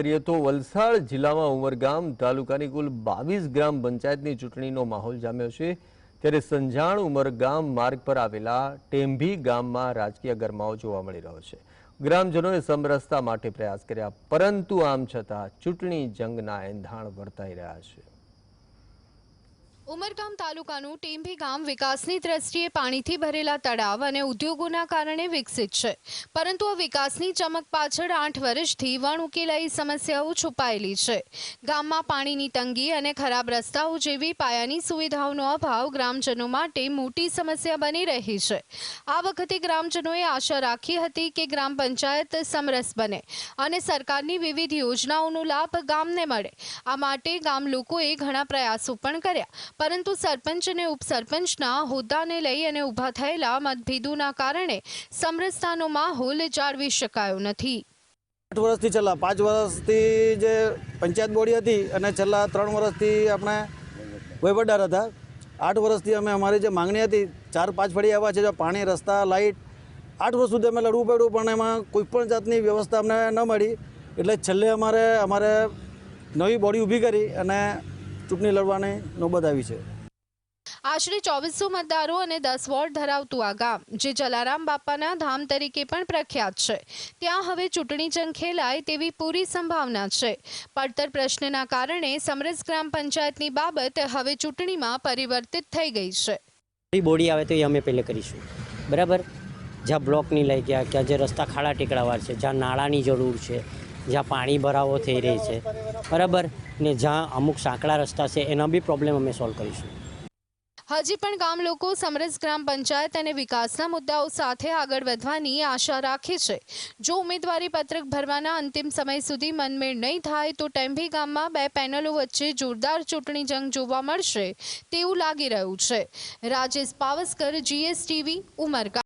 તો વલસાડ જિલ્લામાં ઉમરગામ તાલુકાની કુલ બાવીસ ગ્રામ પંચાયતની ચૂંટણીનો માહોલ જામ્યો છે. ત્યારે સંજાણ ઉમરગામ માર્ગ પર આવેલા ટેમ્ભી ગામમાં રાજકીય ગરમાવો જોવા મળી રહ્યો છે. ગ્રામજનોએ સમરસતા માટે પ્રયાસ કર્યા, પરંતુ આમ છતાં ચૂંટણી જંગના એંધાણ વર્તાઈ રહ્યા છે. ઉમરગામ તાલુકાનું ટીંભી ગામ વિકાસની દ્રષ્ટિએ પાણીથી ભરેલા તળાવ અને ઉદ્યોગોના કારણે વિકસિત છે. પરંતુ આ વિકાસની ચમક પાછળ આઠ વર્ષથી વણ ઉકેલાઈ સમસ્યાઓ છુપાયેલી છે. ગામમાં પાણીની તંગી અને ખરાબ રસ્તાઓ જેવી પાયાની સુવિધાઓનો અભાવ ગ્રામજનો માટે મોટી સમસ્યા બની રહી છે. આ વખતે ગ્રામજનોએ આશા રાખી હતી કે ગ્રામ પંચાયત સમરસ બને અને સરકારની વિવિધ યોજનાઓનો લાભ ગામને મળે. આ માટે ગામ લોકોએ ઘણા પ્રયાસો પણ કર્યા. પરંતુ સરપંચ અને ઉપસરપંચના હોદ્દાને લઈ અને ઊભા થયેલા મતભેદોના કારણે સમરસતાનો માહોલ જાળવી શકાયો નથી. આઠ વર્ષથી છેલ્લા પાંચ વર્ષથી જે પંચાયત બોડી હતી અને છેલ્લા ત્રણ વર્ષથી આપણે વહીવટદાર હતા, આઠ વર્ષથી અમે અમારી જે માંગણી હતી, ચાર પાંચ ફળી આવ્યા છે જે પાણી, રસ્તા, લાઇટ, આઠ વર્ષ સુધી અમે લડવું પડ્યું પણ એમાં કોઈ પણ જાતની વ્યવસ્થા અમને ન મળી. એટલે છેલ્લે અમારે અમારે નવી બોડી ઊભી કરી અને ચૂંટણી લડવાની નોબત આવી છે. આશરે ચોવીસો મતદારો અને દસ વોર્ડ ધરાવતું આ ગામ જે જલારામ બાપાના ધામ તરીકે પણ પ્રખ્યાત છે. ત્યાં હવે ચૂંટણી જંગ ખેલાય તેવી પૂરી સંભાવના છે. પડતર પ્રશ્નના કારણે સમરસ ગ્રામ પંચાયતની બાબત હવે ચૂંટણીમાં પરિવર્તિત થઈ ગઈ છે. બોડી આવે તો એ અમે પહેલે કરીશું. બરાબર? જ્યાં બ્લોક નહીં લઈ ગયા ક્યાં જે રસ્તા ખાડા ટેકડાવાર છે જ્યાં નાળાની જરૂર છે જ્યાં પાણી ભરાવો થઈ રહી છે. બરાબર? ને જ્યાં અમુક સાંકડા રસ્તા છે, એના બી પ્રોબ્લેમ અમે સોલ્વ કરીશું. હજી પણ ગામ લોકો સમરસ ગ્રામ પંચાયત અને વિકાસના મુદ્દાઓ સાથે આગળ વધવાની આશા રાખે છે. જો ઉમેદવારી પત્રક ભરવાના અંતિમ સમય સુધી મનમેળ નહીં થાય, તો ટેમ્ભી ગામમાં બે પેનલો વચ્ચે જોરદાર ચૂંટણી જંગ જોવા મળશે તેવું લાગી રહ્યું છે. રાજેશ પાવસ્કર જીએસટીવી ઉમરગામ.